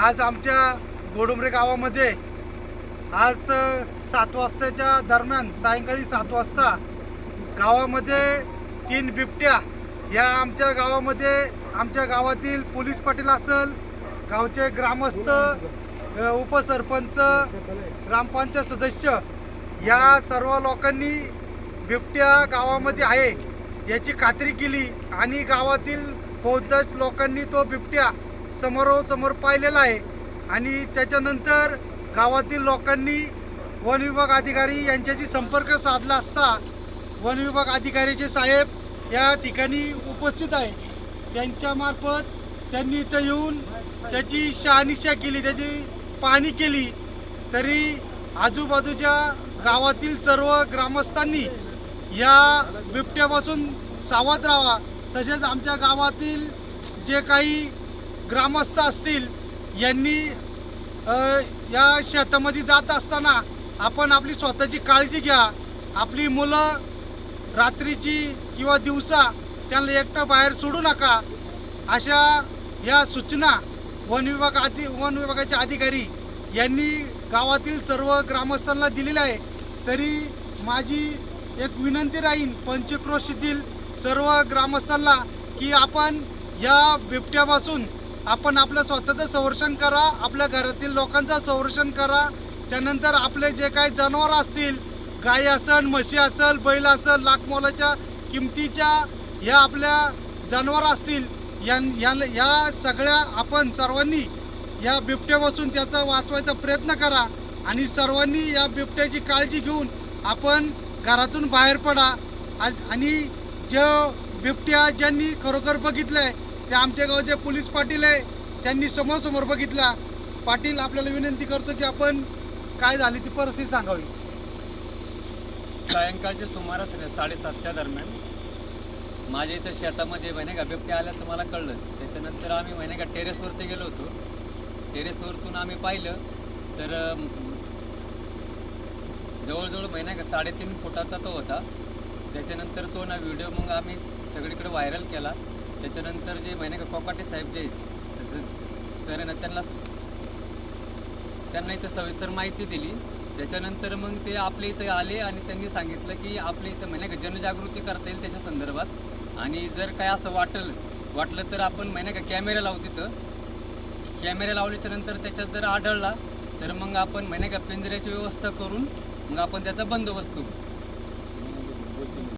आज आमच्या गोडुंबरे गावामध्ये आज सात वाजताच्या दरम्यान सायंकाळी सात वाजता गावामध्ये तीन बिबट्या या आमच्या गावामध्ये आमच्या गावातील पोलीस पाटील असेल गावचे ग्रामस्थ उपसरपंच ग्रामपंचायत सदस्य या सर्व लोकांनी बिबट्या गावामध्ये आहे याची खात्री केली आणि गावातील बहुतांश लोकांनी तो बिबट्या समोरासमोर पाहिलेला आहे. आणि त्याच्यानंतर गावातील लोकांनी वन विभाग अधिकारी यांच्याशी संपर्क साधला असता वन विभाग अधिकारीचे साहेब या ठिकाणी उपस्थित आहे त्यांच्यामार्फत त्यांनी इथं येऊन त्याची शहानिशा केली त्याची पाहणी केली. तरी आजूबाजूच्या गावातील सर्व ग्रामस्थांनी या बिबट्यापासून सावध राहावा. तसेच आमच्या गावातील जे काही ग्रामस्थ असतील यांनी या शेतामध्ये जात असताना आपण आपली स्वतःची काळजी घ्या. आपली मुलं रात्रीची किंवा दिवसा त्यांना एकटं बाहेर सोडू नका. अशा या सूचना वन विभाग अधि वन विभागाचे अधिकारी यांनी गावातील सर्व ग्रामस्थांना दिलेल्या आहे. तरी माझी एक विनंती राहील पंचक्रोशीतील सर्व ग्रामस्थांना की आपण या बिबट्यापासून आपण आपलं स्वतःचं संरक्षण करा आपल्या घरातील लोकांचं संरक्षण करा. त्यानंतर आपले जे काही जनावर असतील गाई असेल म्हशी असेल बैल असेल लाखमोलाच्या किमतीच्या ह्या आपल्या जनावर असतील या या- या सगळ्या आपण सर्वांनी या बिबट्यापासून त्याचा वाचवायचा प्रयत्न करा आणि सर्वांनी या बिबट्याची काळजी घेऊन आपण घरातून बाहेर पडा. आ- आणि जो बिबट्या ज्यांनी खरोखर बघितलं आहे ते आमच्या गावचे पोलीस पाटील आहे. त्यांनी समोर बघितला. पाटील आपल्याला विनंती करतो की आपण काय झाली ती परिस्थिती सांगावी. सायंकाळच्या सुमारास साडेसातच्या दरम्यान माझ्या इथं शेतामध्ये महिने का बिबट्या आल्याचं मला कळलं. त्याच्यानंतर आम्ही महिने का टेरेसवरती गेलो होतो. टेरेसवरतून आम्ही पाहिलं तर जवळजवळ महिना का साडेतीन फुटाचा तो होता. त्याच्यानंतर तो ना व्हिडिओ मग आम्ही सगळीकडे व्हायरल केला. त्याच्यानंतर जे महिने का कोकाटे साहेब जे आहेत, तर ना त्यांना त्यांना इथं सविस्तर माहिती दिली. त्याच्यानंतर मग ते आपल्या इथं आले आणि त्यांनी सांगितलं की आपल्या इथं महिन्या का जनजागृती करता येईल त्याच्या संदर्भात. आणि जर काय असं वाटलं वाटलं तर आपण महिन्या का कॅमेरा लावू तिथं. कॅमेरा लावल्याच्या नंतर त्याच्यात जर आढळला तर मग आपण महिन्या का पिंजऱ्याची व्यवस्था करून मग आपण त्याचा बंदोबस्त करू.